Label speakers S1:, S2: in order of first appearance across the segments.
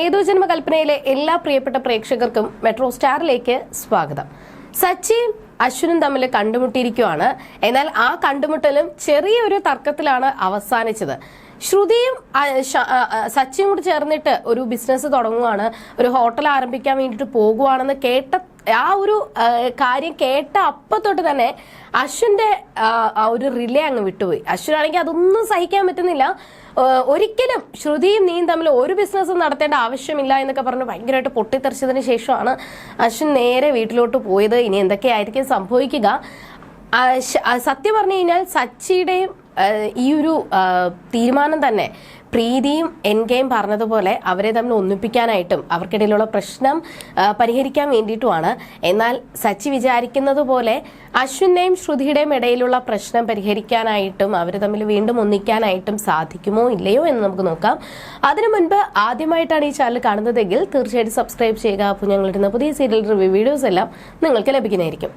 S1: ഏതോ ജന്മകൽപ്പനയിലെ എല്ലാ പ്രിയപ്പെട്ട പ്രേക്ഷകർക്കും മെട്രോ സ്റ്റാറിലേക്ക് സ്വാഗതം. സച്ചിയും അശ്വിനും തമ്മിൽ കണ്ടുമുട്ടിയിരിക്കുവാണ്. എന്നാൽ ആ കണ്ടുമുട്ടലും ചെറിയൊരു തർക്കത്തിലാണ് അവസാനിച്ചത്. ശ്രുതിയും സച്ചിയും കൂടി ചേർന്നിട്ട് ഒരു ബിസിനസ് തുടങ്ങുവാണ്. ഒരു ഹോട്ടൽ ആരംഭിക്കാൻ വേണ്ടിയിട്ട് പോകുവാണെന്ന് കേട്ട ആ ഒരു കാര്യം കേട്ട അപ്പ തൊട്ട് തന്നെ അശ്വിന്റെ ആ, ഒരു റിലേ അങ്ങ് വിട്ടുപോയി. അശ്വിനാണെങ്കിൽ അതൊന്നും സഹിക്കാൻ പറ്റുന്നില്ല. ഒരിക്കലും ശ്രുതിയും നീയും തമ്മിൽ ഒരു ബിസിനസ്സും നടത്തേണ്ട ആവശ്യമില്ല എന്നൊക്കെ പറഞ്ഞ് ഭയങ്കരമായിട്ട് പൊട്ടിത്തെറിച്ചതിന് ശേഷമാണ് അശ്വിൻ നേരെ വീട്ടിലോട്ട് പോയത്. ഇനി എന്തൊക്കെയായിരിക്കും സംഭവിക്കുക? സത്യം പറഞ്ഞു കഴിഞ്ഞാൽ സച്ചിയുടെയും ഈ ഒരു തീരുമാനം തന്നെ പ്രീതിയും എൻകെയും പറഞ്ഞതുപോലെ അവരെ തമ്മിൽ ഒന്നിപ്പിക്കാനായിട്ടും അവർക്കിടയിലുള്ള പ്രശ്നം പരിഹരിക്കാൻ വേണ്ടിയിട്ടുമാണ്. എന്നാൽ സച്ചി വിചാരിക്കുന്നത് പോലെ അശ്വിന്റെയും ശ്രുതിയുടെയും ഇടയിലുള്ള പ്രശ്നം പരിഹരിക്കാനായിട്ടും അവർ തമ്മിൽ വീണ്ടും ഒന്നിക്കാനായിട്ടും സാധിക്കുമോ ഇല്ലയോ എന്ന് നമുക്ക് നോക്കാം. അതിനു മുൻപ് ആദ്യമായിട്ടാണ് ഈ ചാനൽ കാണുന്നതെങ്കിൽ തീർച്ചയായിട്ടും സബ്സ്ക്രൈബ് ചെയ്യുക. അപ്പോൾ ഞങ്ങളിടുന്ന പുതിയ സീരിയൽ റിവ്യൂ വീഡിയോസ് എല്ലാം നിങ്ങൾക്ക് ലഭിക്കുന്നതായിരിക്കും.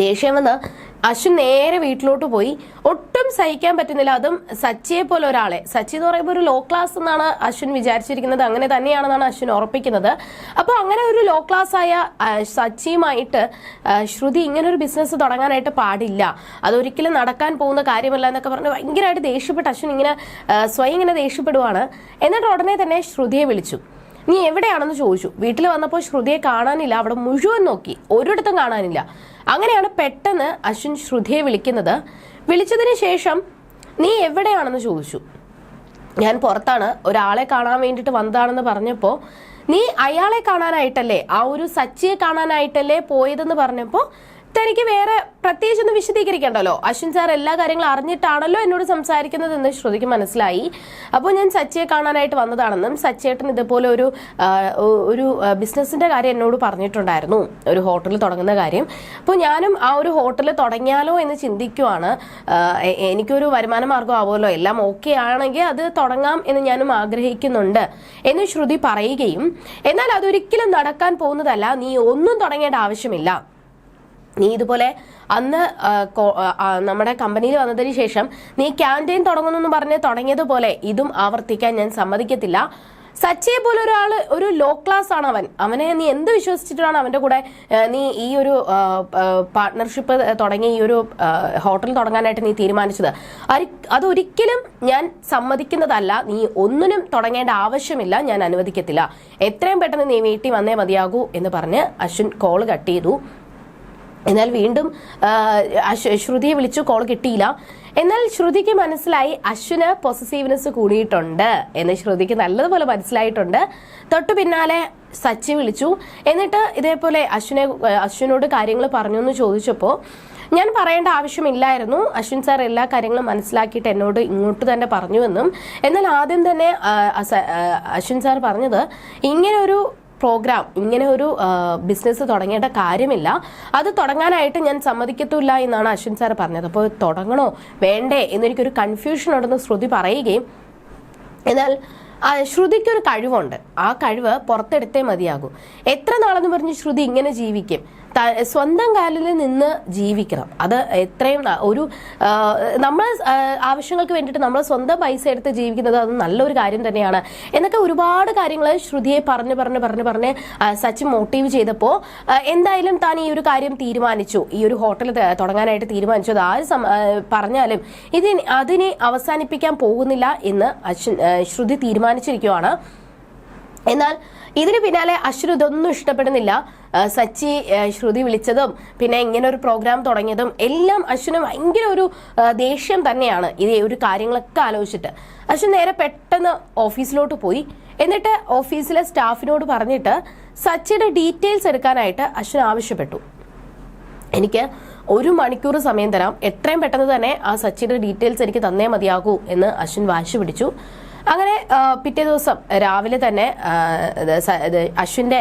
S1: ദേഷ്യം വന്ന് അശ്വിൻ നേരെ വീട്ടിലോട്ട് പോയി. ഒട്ടും സഹിക്കാൻ പറ്റുന്നില്ല. അതും സച്ചിയെ പോലെ ഒരാളെ. സച്ചി എന്ന് പറയുമ്പോൾ ഒരു ലോ ക്ലാസ് എന്നാണ് അശ്വിൻ വിചാരിച്ചിരിക്കുന്നത്. അങ്ങനെ തന്നെയാണെന്നാണ് അശ്വിൻ ഉറപ്പിക്കുന്നത്. അപ്പോൾ അങ്ങനെ ഒരു ലോ ക്ലാസ് ആയ സച്ചിയുമായിട്ട് ശ്രുതി ഇങ്ങനെ ഒരു ബിസിനസ് തുടങ്ങാനായിട്ട് പാടില്ല. അതൊരിക്കലും നടക്കാൻ പോകുന്ന കാര്യമല്ല എന്നൊക്കെ പറഞ്ഞ് ഭയങ്കരമായിട്ട് ദേഷ്യപ്പെട്ട് അശ്വിൻ ഇങ്ങനെ സ്വയം ഇങ്ങനെ ദേഷ്യപ്പെടുവാണ്. എന്നിട്ട് ഉടനെ തന്നെ ശ്രുതിയെ വിളിച്ചു. നീ എവിടെയാണെന്ന് ചോദിച്ചു. വീട്ടിൽ വന്നപ്പോൾ ശ്രുതിയെ കാണാനില്ല. അവിടെ മുഴുവൻ നോക്കി. ഒരിടത്തും കാണാനില്ല. അങ്ങനെയാണ് പെട്ടെന്ന് അശ്വിൻ ശ്രുതിയെ വിളിക്കുന്നത്. വിളിച്ചതിന് ശേഷം നീ എവിടെയാണെന്ന് ചോദിച്ചു. ഞാൻ പുറത്താണ്. ഒരാളെ കാണാൻ വേണ്ടിയിട്ട് വന്നതാണെന്ന് പറഞ്ഞപ്പോൾ നീ അയാളെ കാണാനായിട്ടല്ലേ? ആ ഒരു സച്ചിയെ കാണാനായിട്ടല്ലേ പോയതെന്ന് പറഞ്ഞപ്പോൾ തനിക്ക് വേറെ പ്രത്യേകിച്ചൊന്നും വിശദീകരിക്കണ്ടല്ലോ. അശ്വിൻ സാർ എല്ലാ കാര്യങ്ങളും അറിഞ്ഞിട്ടാണല്ലോ എന്നോട് സംസാരിക്കുന്നത് എന്ന് ശ്രുതിക്ക് മനസ്സിലായി. അപ്പോൾ ഞാൻ സച്ചിയെ കാണാനായിട്ട് വന്നതാണെന്നും സച്ചേട്ടൻ ഇതുപോലെ ഒരു ഒരു ബിസിനസിന്റെ കാര്യം എന്നോട് പറഞ്ഞിട്ടുണ്ടായിരുന്നു. ഒരു ഹോട്ടൽ തുടങ്ങുന്ന കാര്യം. അപ്പോൾ ഞാനും ആ ഒരു ഹോട്ടൽ തുടങ്ങിയാലോ എന്ന് ചിന്തിക്കുവാണ്. എനിക്കൊരു വരുമാന മാർഗം ആവുമല്ലോ. എല്ലാം ഓക്കെ ആണെങ്കിൽ അത് തുടങ്ങാം എന്ന് ഞാനും ആഗ്രഹിക്കുന്നുണ്ട് എന്ന് ശ്രുതി പറയുകയും എന്നാൽ അതൊരിക്കലും നടക്കാൻ പോകുന്നതല്ല. നീ ഒന്നും തുടങ്ങേണ്ട ആവശ്യമില്ല. നീ ഇതുപോലെ അന്ന് നമ്മുടെ കമ്പനിയിൽ വന്നതിന് ശേഷം നീ ക്യാന്റീൻ തുടങ്ങുന്നു പറഞ്ഞ് തുടങ്ങിയതുപോലെ ഇതും ആവർത്തിക്കാൻ ഞാൻ സമ്മതിക്കത്തില്ല. സച്ചിയെ പോലെ ഒരാൾ ഒരു ലോ ക്ലാസ് ആണ് അവൻ. അവനെ നീ എന്ത് വിശ്വസിച്ചിട്ടാണ് അവന്റെ കൂടെ നീ ഈ ഒരു പാർട്ട്ണർഷിപ്പ് തുടങ്ങി ഈ ഒരു ഹോട്ടൽ തുടങ്ങാനായിട്ട് നീ തീരുമാനിച്ചത്? അതൊരിക്കലും ഞാൻ സമ്മതിക്കുന്നതല്ല. നീ ഒന്നിനും തുടങ്ങേണ്ട ആവശ്യമില്ല. ഞാൻ അനുവദിക്കത്തില്ല. എത്രയും പെട്ടെന്ന് നീ വീട്ടിൽ വന്നേ മതിയാകൂ എന്ന് പറഞ്ഞ് അശ്വിൻ കോൾ കട്ട് ചെയ്തു. എന്നാൽ വീണ്ടും ശ്രുതിയെ വിളിച്ചു കോൾ കിട്ടിയില്ല. എന്നാൽ ശ്രുതിക്ക് മനസ്സിലായി അശ്വിന് പൊസസീവ്നെസ് കൂടിയിട്ടുണ്ട് എന്ന് ശ്രുതിക്ക് നല്ലതുപോലെ മനസ്സിലായിട്ടുണ്ട്. തൊട്ടു പിന്നാലെ സച്ചി വിളിച്ചു. എന്നിട്ട് ഇതേപോലെ അശ്വിനെ അശ്വിനോട് കാര്യങ്ങൾ പറഞ്ഞു എന്ന് ചോദിച്ചപ്പോൾ ഞാൻ പറയേണ്ട ആവശ്യമില്ലായിരുന്നു. അശ്വിൻ സാർ എല്ലാ കാര്യങ്ങളും മനസ്സിലാക്കിയിട്ട് എന്നോട് ഇങ്ങോട്ട് തന്നെ പറഞ്ഞുവെന്നും. എന്നാൽ ആദ്യം തന്നെ അശ്വിൻ സാർ പറഞ്ഞത് ഇങ്ങനെ ഒരു പ്രോഗ്രാം ഇങ്ങനെ ഒരു ബിസിനസ് തുടങ്ങേണ്ട കാര്യമില്ല. അത് തുടങ്ങാനായിട്ട് ഞാൻ സമ്മതിക്കത്തില്ല എന്നാണ് അശ്വിൻ സാർ പറഞ്ഞത്. അപ്പോൾ തുടങ്ങണോ? വേണ്ടേ? എന്നെനിക്കൊരു കൺഫ്യൂഷൻ ഉണ്ടെന്ന് ശ്രുതി പറയുകയും എന്നാൽ ആ, ശ്രുതിക്കൊരു കഴിവുണ്ട്. ആ കഴിവ് പുറത്തെടുത്തേ മതിയാകൂ. എത്ര നാളെന്ന് പറഞ്ഞ് ശ്രുതി ഇങ്ങനെ ജീവിക്കും? സ്വന്തം കാലിൽ നിന്ന് ജീവിക്കണം. അത് എത്രയും ഒരു നമ്മൾ ആവശ്യങ്ങൾക്ക് വേണ്ടിയിട്ട് നമ്മൾ സ്വന്തം പൈസ എടുത്ത് ജീവിക്കുന്നത് അത് നല്ലൊരു കാര്യം തന്നെയാണ്. എന്നൊക്കെ ഒരുപാട് കാര്യങ്ങൾ ശ്രുതിയെ പറഞ്ഞ് പറഞ്ഞ് പറഞ്ഞ് പറഞ്ഞ് സച്ചിൻ മോട്ടീവ് ചെയ്തപ്പോൾ എന്തായാലും താൻ ഈ ഒരു കാര്യം തീരുമാനിച്ചു. ഈ ഒരു ഹോട്ടൽ തുടങ്ങാനായിട്ട് തീരുമാനിച്ചു. അത് ആര് പറഞ്ഞാലും ഇതിന് അതിനെ അവസാനിപ്പിക്കാൻ പോകുന്നില്ല എന്ന് ശ്രുതി തീരുമാനിച്ചിരിക്കുവാണ്. എന്നാൽ ഇതിന് പിന്നാലെ അശ്വൻ ഇതൊന്നും ഇഷ്ടപ്പെടുന്നില്ല. സച്ചി ശ്രുതി വിളിച്ചതും പിന്നെ ഇങ്ങനെ ഒരു പ്രോഗ്രാം തുടങ്ങിയതും എല്ലാം അശ്വിന് ഭയങ്കര ഒരു ദേഷ്യം തന്നെയാണ് ഇത് ഒരു കാര്യങ്ങളൊക്കെ ആലോചിച്ചിട്ട്. അശ്വിൻ നേരെ പെട്ടെന്ന് ഓഫീസിലോട്ട് പോയി. എന്നിട്ട് ഓഫീസിലെ സ്റ്റാഫിനോട് പറഞ്ഞിട്ട് സച്ചിയുടെ ഡീറ്റെയിൽസ് എടുക്കാനായിട്ട് അശ്വിൻ ആവശ്യപ്പെട്ടു. എനിക്ക് ഒരു മണിക്കൂർ സമയം തരാം. എത്രയും പെട്ടെന്ന് തന്നെ ആ സച്ചിയുടെ ഡീറ്റെയിൽസ് എനിക്ക് തന്നേ മതിയാകൂ എന്ന് അശ്വിൻ വാശി പിടിച്ചു. അങ്ങനെ പിറ്റേ ദിവസം രാവിലെ തന്നെ അശ്വിന്റെ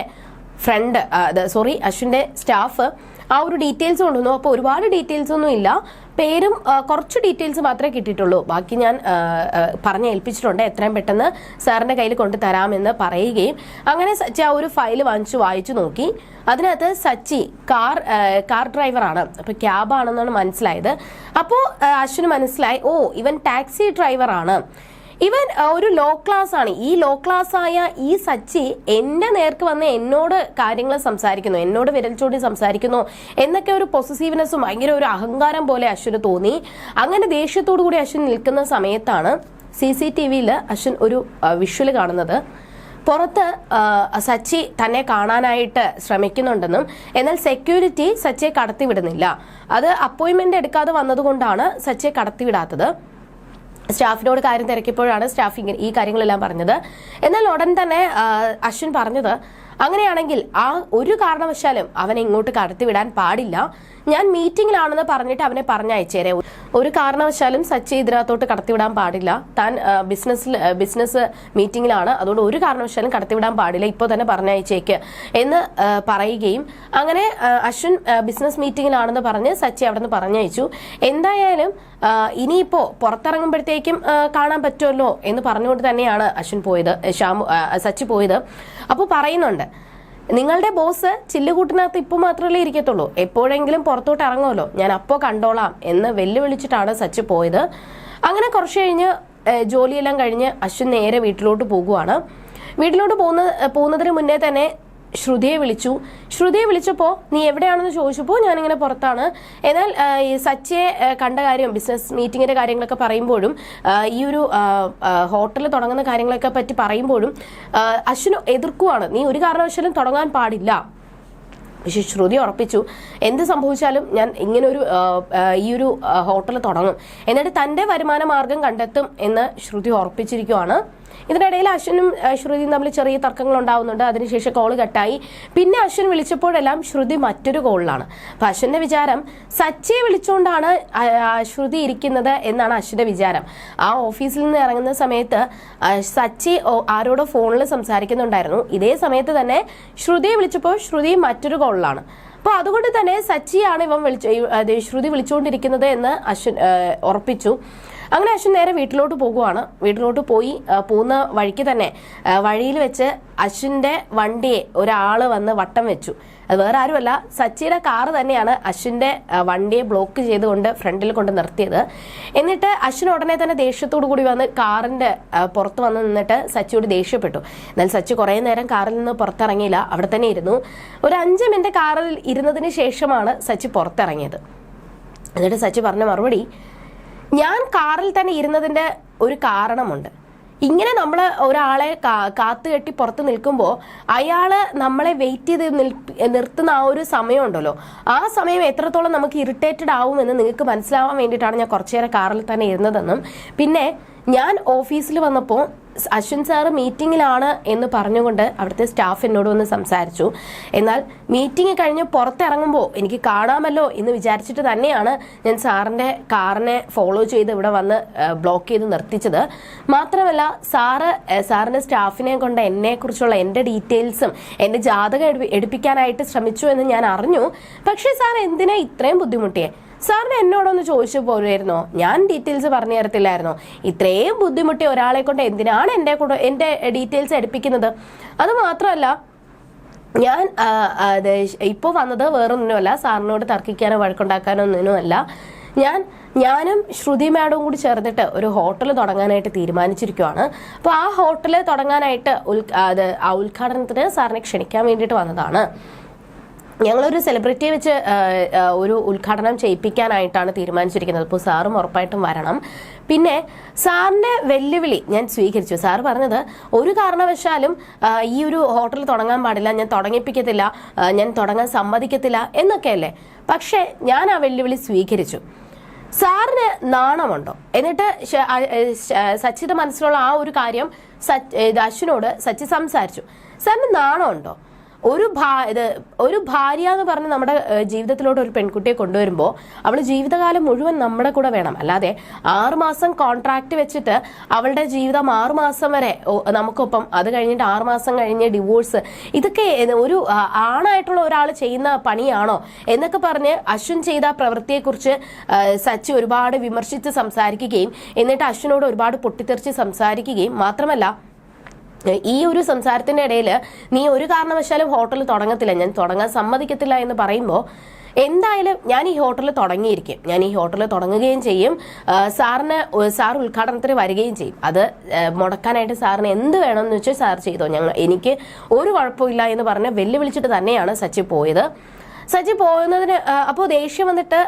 S1: ഫ്രണ്ട് സോറി അശ്വിന്റെ സ്റ്റാഫ് ആ ഒരു ഡീറ്റെയിൽസ് കൊണ്ടുവന്നു. അപ്പോൾ ഒരുപാട് ഡീറ്റെയിൽസ് ഒന്നും ഇല്ല. പേരും കുറച്ച് ഡീറ്റെയിൽസ് മാത്രമേ കിട്ടിയിട്ടുള്ളൂ. ബാക്കി ഞാൻ പറഞ്ഞ് ഏൽപ്പിച്ചിട്ടുണ്ട് എത്രയും പെട്ടെന്ന് സാറിന്റെ കയ്യിൽ കൊണ്ട് തരാമെന്ന് പറയുകയും. അങ്ങനെ സച്ചി ആ ഒരു ഫയൽ വാങ്ങിച്ചു വായിച്ചു നോക്കി. അതിനകത്ത് സച്ചി കാർ കാർ ഡ്രൈവറാണ്. അപ്പോൾ ക്യാബ് ആണെന്നാണ് മനസ്സിലായത് അപ്പോൾ അശ്വിന് മനസ്സിലായി ഓ ഇവൻ ടാക്സി ഡ്രൈവറാണ്. ഇവൻ ഒരു ലോ ക്ലാസ് ആണ്. ഈ ലോ ക്ലാസ് ആയ ഈ സച്ചി എന്റെ നേർക്ക് വന്ന് എന്നോട് കാര്യങ്ങൾ സംസാരിക്കുന്നു എന്നോട് വിരൽ ചൂണ്ടി സംസാരിക്കുന്നു എന്നൊക്കെ ഒരു പൊസസീവ്നെസ്സും ഭയങ്കര ഒരു അഹങ്കാരം പോലെ അശ്വിന് തോന്നി. അങ്ങനെ ദേഷ്യത്തോടു കൂടി അശ്വിൻ നിൽക്കുന്ന സമയത്താണ് സി സി ടി വിയിൽ അശ്വിൻ ഒരു വിഷ്വൽ കാണുന്നത്. പുറത്ത് സച്ചി തന്നെ കാണാനായിട്ട് ശ്രമിക്കുന്നുണ്ടെന്നും എന്നാൽ സെക്യൂരിറ്റി സച്ചിയെ കടത്തിവിടുന്നില്ല. അത് അപ്പോയിൻമെന്റ് എടുക്കാതെ വന്നതുകൊണ്ടാണ് സച്ചിയെ കടത്തിവിടാത്തത്. സ്റ്റാഫിനോട് കാര്യം തിരക്കിയപ്പോഴാണ് സ്റ്റാഫ് ഈ കാര്യങ്ങളെല്ലാം പറഞ്ഞത്. എന്നാൽ ഉടൻ തന്നെ അശ്വിൻ പറഞ്ഞത് അങ്ങനെയാണെങ്കിൽ ആ ഒരു കാരണവശാലും അവനെ ഇങ്ങോട്ട് കടത്തിവിടാൻ പാടില്ല. ഞാൻ മീറ്റിംഗിലാണെന്ന് പറഞ്ഞിട്ട് അവനെ പറഞ്ഞയച്ചേരെ ഒരു കാരണവശാലും സച്ചി ഇതിനകത്തോട്ട് കടത്തിവിടാൻ പാടില്ല. താൻ ബിസിനസ്സിൽ ബിസിനസ് മീറ്റിംഗിലാണ്. അതുകൊണ്ട് ഒരു കാരണവശാലും കടത്തിവിടാൻ പാടില്ല. ഇപ്പോൾ തന്നെ പറഞ്ഞയച്ചേക്ക് എന്ന് പറയുകയും അങ്ങനെ അശ്വിൻ ബിസിനസ് മീറ്റിംഗിലാണെന്ന് പറഞ്ഞ് സച്ചി അവിടെ നിന്ന് പറഞ്ഞയച്ചു. എന്തായാലും ഇനിയിപ്പോൾ ഇനിയിപ്പോ പുറത്തിറങ്ങുമ്പോഴത്തേക്കും കാണാൻ പറ്റുമല്ലോ എന്ന് പറഞ്ഞുകൊണ്ട് തന്നെയാണ് അശ്വിൻ പോയത് ശ്യാമു സച്ചി പോയത്. അപ്പോൾ പറയുന്നുണ്ട് നിങ്ങളുടെ ബോസ് ചില്ലുകൂട്ടിനകത്ത് ഇപ്പൊ മാത്രമല്ലേ ഇരിക്കത്തുള്ളൂ. എപ്പോഴെങ്കിലും പുറത്തോട്ട് ഇറങ്ങുമല്ലോ. ഞാൻ അപ്പോ കണ്ടോളാം എന്ന് വെല്ലുവിളിച്ചിട്ടാണ് സച്ച് പോയത്. അങ്ങനെ കുറച്ച് കഴിഞ്ഞ് ജോലിയെല്ലാം കഴിഞ്ഞ് അശ്വിൻ നേരെ വീട്ടിലോട്ട് പോകുവാണ്. വീട്ടിലോട്ട് പോകുന്ന പോകുന്നതിന് മുന്നേ തന്നെ ശ്രുതിയെ വിളിച്ചു. ശ്രുതിയെ വിളിച്ചപ്പോൾ നീ എവിടെയാണെന്ന് ചോദിച്ചപ്പോൾ ഞാനിങ്ങനെ പുറത്താണ്. എന്നാൽ ഈ സച്ചിയെ കണ്ട കാര്യം ബിസിനസ് മീറ്റിങ്ങിന്റെ കാര്യങ്ങളൊക്കെ പറയുമ്പോഴും ഈ ഒരു ഹോട്ടലിൽ തുടങ്ങുന്ന കാര്യങ്ങളൊക്കെ പറ്റി പറയുമ്പോഴും അശ്വിന് എതിർക്കുവാണ്. നീ ഒരു കാരണവശാലും തുടങ്ങാൻ പാടില്ല. പക്ഷെ ശ്രുതി ഉറപ്പിച്ചു എന്ത് സംഭവിച്ചാലും ഞാൻ ഇങ്ങനൊരു ഈ ഒരു ഹോട്ടൽ തുടങ്ങും. എന്നിട്ട് തന്റെ വരുമാന മാർഗം കണ്ടെത്തും എന്ന് ശ്രുതി ഉറപ്പിച്ചിരിക്കുവാണ്. ഇതിനിടയിൽ അശ്വനും ശ്രുതിയും തമ്മിൽ ചെറിയ തർക്കങ്ങൾ ഉണ്ടാവുന്നുണ്ട് അതിനുശേഷം കോൾ കട്ടായി പിന്നെ അശ്വൻ വിളിച്ചപ്പോഴെല്ലാം ശ്രുതി മറ്റൊരു കോളിലാണ് അപ്പൊ അശ്വന്റെ വിചാരം സച്ചിയെ വിളിച്ചുകൊണ്ടാണ് ശ്രുതി ഇരിക്കുന്നത് എന്നാണ് അശ്വന്റെ വിചാരം. ആ ഓഫീസിൽ നിന്ന് ഇറങ്ങുന്ന സമയത്ത് സച്ചി ആരോടോ ഫോണിൽ സംസാരിക്കുന്നുണ്ടായിരുന്നു. ഇതേ സമയത്ത് തന്നെ ശ്രുതിയെ വിളിച്ചപ്പോൾ ശ്രുതി മറ്റൊരു കോളിലാണ് അപ്പോൾ അതുകൊണ്ട് തന്നെ സച്ചിയാണ് ഇവൻ വിളിച്ചു ശ്രുതി വിളിച്ചുകൊണ്ടിരിക്കുന്നത് എന്ന് അശ്വൻ ഉറപ്പിച്ചു. അങ്ങനെ അശ്വിൻ നേരെ വീട്ടിലോട്ട് പോകുവാണ്. വീട്ടിലോട്ട് പോയി പോകുന്ന വഴിക്ക് തന്നെ വഴിയിൽ വെച്ച് അശ്വിന്റെ വണ്ടിയെ ഒരാൾ വന്ന് വട്ടം വെച്ചു. അത് വേറെ ആരുമല്ല സച്ചിയുടെ കാറ് തന്നെയാണ് അശ്വിന്റെ വണ്ടിയെ ബ്ലോക്ക് ചെയ്തുകൊണ്ട് ഫ്രണ്ടിൽ കൊണ്ട് നിർത്തിയത്. എന്നിട്ട് അശ്വിൻ ഉടനെ തന്നെ ദേഷ്യത്തോടു കൂടി വന്ന് കാറിന്റെ പുറത്ത് വന്ന് നിന്നിട്ട് സച്ചിയോട് ദേഷ്യപ്പെട്ടു. എന്നാൽ സച്ചി കുറേ നേരം കാറിൽ നിന്ന് പുറത്തിറങ്ങിയില്ല അവിടെ തന്നെ ഇരുന്നു. ഒരു അഞ്ച് മിനിറ്റ് കാറിൽ ഇരുന്നതിന് ശേഷമാണ് സച്ചി പുറത്തിറങ്ങിയത്. എന്നിട്ട് സച്ചി പറഞ്ഞ മറുപടി ഞാൻ കാറിൽ തന്നെ ഇരുന്നതിന്റെ ഒരു കാരണമുണ്ട്. ഇങ്ങനെ നമ്മൾ ഒരാളെ കാത്തു കെട്ടി പുറത്ത് നിൽക്കുമ്പോൾ അയാൾ നമ്മളെ വെയിറ്റ് ചെയ്ത് നിർത്തുന്ന ആ ഒരു സമയമുണ്ടല്ലോ. ആ സമയം എത്രത്തോളം നമുക്ക് ഇറിറ്റേറ്റഡ് ആവുമെന്ന് നിങ്ങൾക്ക് മനസ്സിലാവാൻ വേണ്ടിയിട്ടാണ് ഞാൻ കുറച്ചേറെ കാറിൽ തന്നെ ഇരുന്നതെന്നും. പിന്നെ ഞാൻ ഓഫീസിൽ വന്നപ്പോൾ അശ്വിൻ സാറ് മീറ്റിങ്ങിലാണ് എന്ന് പറഞ്ഞുകൊണ്ട് അവിടുത്തെ സ്റ്റാഫ് എന്നോട് വന്ന് സംസാരിച്ചു. എന്നാൽ മീറ്റിംഗ് കഴിഞ്ഞ് പുറത്തിറങ്ങുമ്പോൾ എനിക്ക് കാണാമല്ലോ എന്ന് വിചാരിച്ചിട്ട് തന്നെയാണ് ഞാൻ സാറിന്റെ കാറിനെ ഫോളോ ചെയ്ത് ഇവിടെ വന്ന് ബ്ലോക്ക് ചെയ്ത് നിർത്തിച്ചത്. മാത്രമല്ല സാറ് സാറിന്റെ സ്റ്റാഫിനെ കൊണ്ട് എന്നെക്കുറിച്ചുള്ള എന്റെ ഡീറ്റെയിൽസും എന്റെ ജാതകം എടുപ്പി- എടുപ്പിക്കാനായിട്ട് ശ്രമിച്ചു എന്ന് ഞാൻ അറിഞ്ഞു. പക്ഷേ സാർ എന്തിനാ ഇത്രയും ബുദ്ധിമുട്ടിയേ? സാറിന് എന്നോടൊന്ന് ചോദിച്ചു പോരായിരുന്നോ ഞാൻ ഡീറ്റെയിൽസ് പറഞ്ഞു തരത്തില്ലായിരുന്നോ? ഇത്രയും ബുദ്ധിമുട്ടി ഒരാളെ കൊണ്ട് എന്തിനാണ് എന്റെ കൂടെ എന്റെ ഡീറ്റെയിൽസ് എടുപ്പിക്കുന്നത്? അത് മാത്രമല്ല ഞാൻ ഇപ്പോൾ വന്നത് വേറൊന്നിനുമല്ല. സാറിനോട് തർക്കിക്കാനോ വഴക്കുണ്ടാക്കാനോ ഒന്നിനുമല്ല. ഞാൻ ഞാനും ശ്രുതി മാഡവും കൂടി ചേർന്നിട്ട് ഒരു ഹോട്ടൽ തുടങ്ങാനായിട്ട് തീരുമാനിച്ചിരിക്കുവാണ്. അപ്പോൾ ആ ഹോട്ടൽ തുടങ്ങാനായിട്ട് ഉൽ അത് ആ ഉദ്ഘാടനത്തിന് സാറിനെ ക്ഷണിക്കാൻ വേണ്ടിയിട്ട് വന്നതാണ്. ഞങ്ങളൊരു സെലിബ്രിറ്റിയെ വെച്ച് ഒരു ഉദ്ഘാടനം ചെയ്യിപ്പിക്കാനായിട്ടാണ് തീരുമാനിച്ചിരിക്കുന്നത്. അപ്പോൾ സാറും ഉറപ്പായിട്ടും വരണം. പിന്നെ സാറിന്റെ വെല്ലുവിളി ഞാൻ സ്വീകരിച്ചു. സാർ പറഞ്ഞത് ഒരു കാരണവശാലും ഈ ഒരു ഹോട്ടൽ തുടങ്ങാൻ പാടില്ല ഞാൻ തുടങ്ങിപ്പിക്കത്തില്ല ഞാൻ തുടങ്ങാൻ സമ്മതിക്കത്തില്ല എന്നൊക്കെയല്ലേ? പക്ഷേ ഞാൻ ആ വെല്ലുവിളി സ്വീകരിച്ചു. സാറിന് നാണമുണ്ടോ? എന്നിട്ട് സച്ചിയുടെ മനസ്സിലുള്ള ആ ഒരു കാര്യം സച്ച് അശ്വിനോട് സച്ചി സംസാരിച്ചു. സാറിന് നാണമുണ്ടോ? ഒരു ഭാ ഒരു ഭാര്യ എന്ന് പറഞ്ഞ് നമ്മുടെ ജീവിതത്തിലോട്ട് ഒരു പെൺകുട്ടിയെ കൊണ്ടുവരുമ്പോൾ അവൾ ജീവിതകാലം മുഴുവൻ നമ്മുടെ കൂടെ വേണം. അല്ലാതെ ആറുമാസം കോൺട്രാക്ട് വെച്ചിട്ട് അവളുടെ ജീവിതം ആറുമാസം വരെ നമുക്കൊപ്പം അത് കഴിഞ്ഞിട്ട് ആറുമാസം കഴിഞ്ഞ് ഡിവോഴ്സ് ഇതൊക്കെ ഒരു ആണായിട്ടുള്ള ഒരാൾ ചെയ്യുന്ന പണിയാണോ? എന്നൊക്കെ പറഞ്ഞ് അശ്വിൻ ചെയ്ത പ്രവൃത്തിയെക്കുറിച്ച് സച്ചി ഒരുപാട് വിമർശിച്ച് സംസാരിക്കുകയും എന്നിട്ട് അശ്വിനോട് ഒരുപാട് പൊട്ടിത്തെറിച്ച് സംസാരിക്കുകയും മാത്രമല്ല ഈ ഒരു സംസാരത്തിന്റെ ഇടയിൽ നീ ഒരു കാരണവശാലും ഹോട്ടൽ തുടങ്ങത്തില്ല. ഞാൻ തുടങ്ങാൻ സമ്മതിക്കത്തില്ല എന്ന് പറയുമ്പോൾ എന്തായാലും ഞാൻ ഈ ഹോട്ടൽ തുടങ്ങിയിരിക്കും. ഞാൻ ഈ ഹോട്ടൽ തുടങ്ങുകയും ചെയ്യും. സാറിന് സാർ ഉദ്ഘാടനത്തിന് വരികയും ചെയ്യും. അത് മുടക്കാനായിട്ട് സാറിന് എന്ത് വേണമെന്ന് വെച്ചാൽ സാർ ചെയ്തോ. ഞങ്ങൾ എനിക്ക് ഒരു കുഴപ്പമില്ല എന്ന് പറഞ്ഞ് വെല്ലുവിളിച്ചിട്ട് തന്നെയാണ് സച്ചി പോയത്. സച്ചി പോകുന്നതിന് അപ്പോൾ ദേഷ്യം വന്നിട്ട്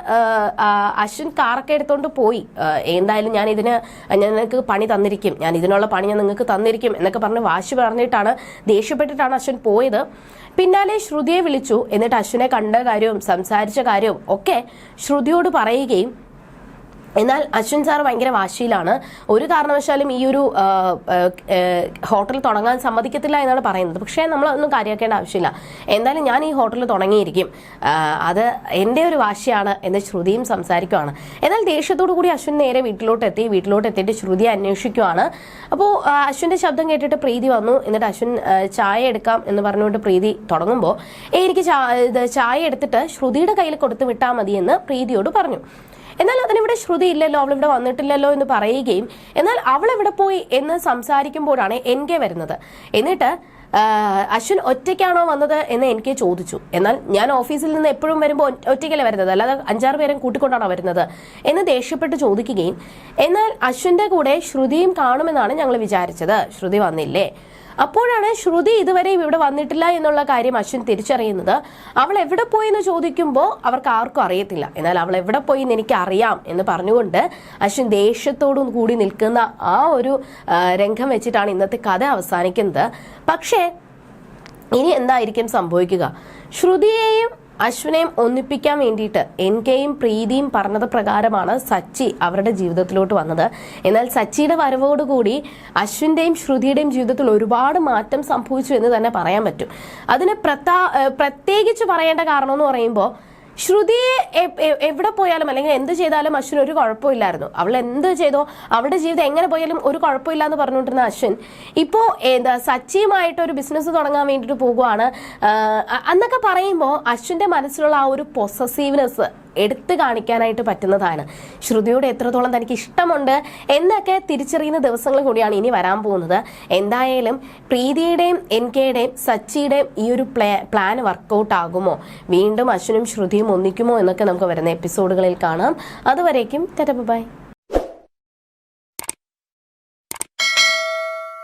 S1: അശ്വിൻ കാറൊക്കെ എടുത്തോണ്ട് പോയി. എന്തായാലും ഞാൻ ഇതിന് ഞാൻ നിങ്ങൾക്ക് പണി തന്നിരിക്കും. ഞാൻ ഇതിനുള്ള പണി ഞാൻ നിങ്ങൾക്ക് തന്നിരിക്കും എന്നൊക്കെ പറഞ്ഞ് വാശി പറഞ്ഞിട്ടാണ് ദേഷ്യപ്പെട്ടിട്ടാണ് അശ്വിൻ പോയത്. പിന്നാലെ ശ്രുതിയെ വിളിച്ചു. എന്നിട്ട് അശ്വിനെ കണ്ട കാര്യവും സംസാരിച്ച കാര്യവും ഒക്കെ ശ്രുതിയോട് പറയുകയും എന്നാൽ അശ്വിൻ സാർ ഭയങ്കര വാശിയിലാണ്. ഒരു കാരണവശാലും ഈ ഒരു ഹോട്ടൽ തുടങ്ങാൻ സമ്മതിക്കത്തില്ല എന്നാണ് പറയുന്നത്. പക്ഷേ നമ്മൾ അതൊന്നും കാര്യമാക്കേണ്ട ആവശ്യമില്ല. എന്തായാലും ഞാൻ ഈ ഹോട്ടൽ തുടങ്ങിയിരിക്കും. അത് എന്റെ ഒരു വാശിയാണ് എന്ന് ശ്രുതിയും സംസാരിക്കുവാണ്. എന്നാൽ ദേഷ്യത്തോടു കൂടി അശ്വിൻ നേരെ വീട്ടിലോട്ട് എത്തി വീട്ടിലോട്ട് എത്തിയിട്ട് ശ്രുതിയെ അന്വേഷിക്കുവാണ് അപ്പോൾ അശ്വിന്റെ ശബ്ദം കേട്ടിട്ട് പ്രീതി വന്നു. എന്നിട്ട് അശ്വിൻ ചായ എടുക്കാം എന്ന് പറഞ്ഞുകൊണ്ട് പ്രീതി തുടങ്ങുമ്പോൾ എനിക്ക് ചായ എടുത്തിട്ട് ശ്രുതിയുടെ കയ്യിൽ കൊടുത്തു വിട്ടാൽ എന്ന് പ്രീതിയോട് പറഞ്ഞു. എന്നാൽ അതിനിവിടെ ശ്രുതി ഇല്ലല്ലോ അവൾ ഇവിടെ വന്നിട്ടില്ലല്ലോ എന്ന് പറയുകയും എന്നാൽ അവൾ എവിടെ പോയി എന്ന് സംസാരിക്കുമ്പോഴാണ് എൻ കെ വരുന്നത്. എന്നിട്ട് അശ്വിൻ ഒറ്റയ്ക്കാണോ വന്നത് എന്ന് എനിക്ക് ചോദിച്ചു. എന്നാൽ ഞാൻ ഓഫീസിൽ നിന്ന് എപ്പോഴും വരുമ്പോൾ ഒറ്റ- ഒറ്റയ്ക്കല്ലേ വരുന്നത്? അല്ലാതെ അഞ്ചാറ് പേരും കൂട്ടിക്കൊണ്ടാണോ വരുന്നത്? എന്ന് ദേഷ്യപ്പെട്ട് ചോദിക്കുകയും എന്നാൽ അശ്വിന്റെ കൂടെ ശ്രുതിയും കാണുമെന്നാണ് ഞങ്ങൾ വിചാരിച്ചത്. ശ്രുതി വന്നില്ലേ? അപ്പോഴാണ് ശ്രുതി ഇതുവരെ ഇവിടെ വന്നിട്ടില്ല എന്നുള്ള കാര്യം അശ്വിൻ തിരിച്ചറിയുന്നത്. അവൾ എവിടെ പോയി എന്ന് ചോദിക്കുമ്പോൾ അവർക്ക് ആർക്കും അറിയത്തില്ല. എന്നാൽ അവൾ എവിടെ പോയി എന്ന് എനിക്ക് അറിയാം എന്ന് പറഞ്ഞുകൊണ്ട് അശ്വിൻ ദേഷ്യത്തോടും കൂടി നിൽക്കുന്ന ആ ഒരു രംഗം വെച്ചിട്ടാണ് ഇന്നത്തെ കഥ അവസാനിക്കുന്നത്. പക്ഷേ ഇനി എന്തായിരിക്കും സംഭവിക്കുക? ശ്രുതിയെയും അശ്വിനെയും ഒന്നിപ്പിക്കാൻ വേണ്ടിയിട്ട് എൻ കെയും പ്രീതിയും പറഞ്ഞത് പ്രകാരമാണ് സച്ചി അവരുടെ ജീവിതത്തിലോട്ട് വന്നത്. എന്നാൽ സച്ചിയുടെ വരവോടുകൂടി അശ്വിന്റെയും ശ്രുതിയുടെയും ജീവിതത്തിൽ ഒരുപാട് മാറ്റം സംഭവിച്ചു എന്ന് തന്നെ പറയാൻ പറ്റും. അതിന് പ്രത്യേകിച്ച് പറയേണ്ട കാരണം എന്ന് പറയുമ്പോൾ ശ്രുതിയെ എവിടെ പോയാലും അല്ലെങ്കിൽ എന്ത് ചെയ്താലും അശ്വിൻ ഒരു കുഴപ്പമില്ലായിരുന്നു. അവൾ എന്ത് ചെയ്തോ അവളുടെ ജീവിതം എങ്ങനെ പോയാലും ഒരു കുഴപ്പമില്ല എന്ന് പറഞ്ഞുകൊണ്ടിരുന്ന അശ്വിൻ. ഇപ്പോൾ എന്താ സച്ചിയുമായിട്ട് ഒരു ബിസിനസ് തുടങ്ങാൻ വേണ്ടിയിട്ട് പോകുവാണ്. അന്നൊക്കെ പറയുമ്പോൾ അശ്വിന്റെ മനസ്സിലുള്ള ആ ഒരു പൊസസീവ്നെസ് എടുത്തു കാണിക്കാനായിട്ട് പറ്റുന്നതാണ്. ശ്രുതിയോട് എത്രത്തോളം തനിക്ക് ഇഷ്ടമുണ്ട് എന്നൊക്കെ തിരിച്ചറിയുന്ന ദിവസങ്ങൾ കൂടിയാണ് ഇനി വരാൻ പോകുന്നത്. എന്തായാലും പ്രീതിയുടെയും എൻ കെയുടെയും സച്ചിയുടെയും ഈ ഒരു പ്ലാ പ്ലാൻ വർക്കൗട്ട് ആകുമോ? വീണ്ടും അശ്വിനും ശ്രുതിയും ഒന്നിക്കുമോ എന്നൊക്കെ നമുക്ക് വരുന്ന എപ്പിസോഡുകളിൽ കാണാം. അതുവരേക്കും ബൈ.